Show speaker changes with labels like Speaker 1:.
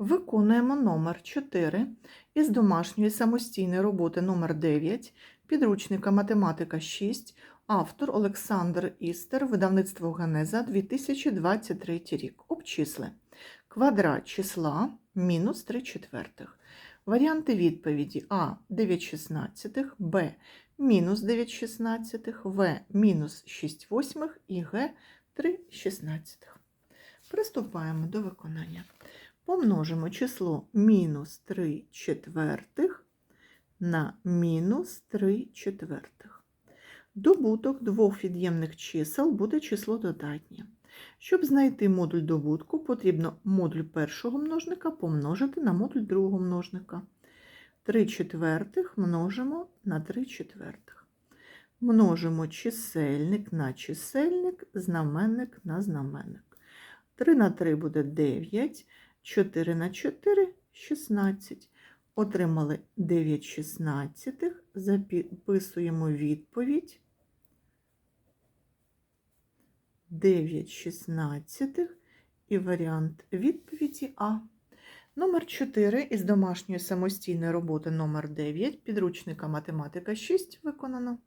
Speaker 1: Виконуємо номер 4 із домашньої самостійної роботи номер 9 підручника математика 6, автор Олександр Істер, видавництво Генеза 2023 рік. Обчисли. Квадрат числа мінус 3 четвертих. Варіанти відповіді А 9 шістнадцятих, Б мінус 9 шістнадцятих, В мінус 6 восьмих і Г 3 шістнадцятих. Приступаємо до виконання. Помножимо число мінус 3 четвертих на мінус 3 четвертих. Добуток двох від'ємних чисел буде число додатнє. Щоб знайти модуль добутку, потрібно модуль першого множника помножити на модуль другого множника. 3 четвертих множимо на 3 четвертих. Множимо чисельник на чисельник, знаменник на знаменник. 3 на 3 буде 9, 4 на 4 – 16. Отримали 9 шістнадцятих, записуємо відповідь. 9 шістнадцятих і варіант відповіді А. Номер 4 із домашньої самостійної роботи номер 9 підручника математика 6 виконано.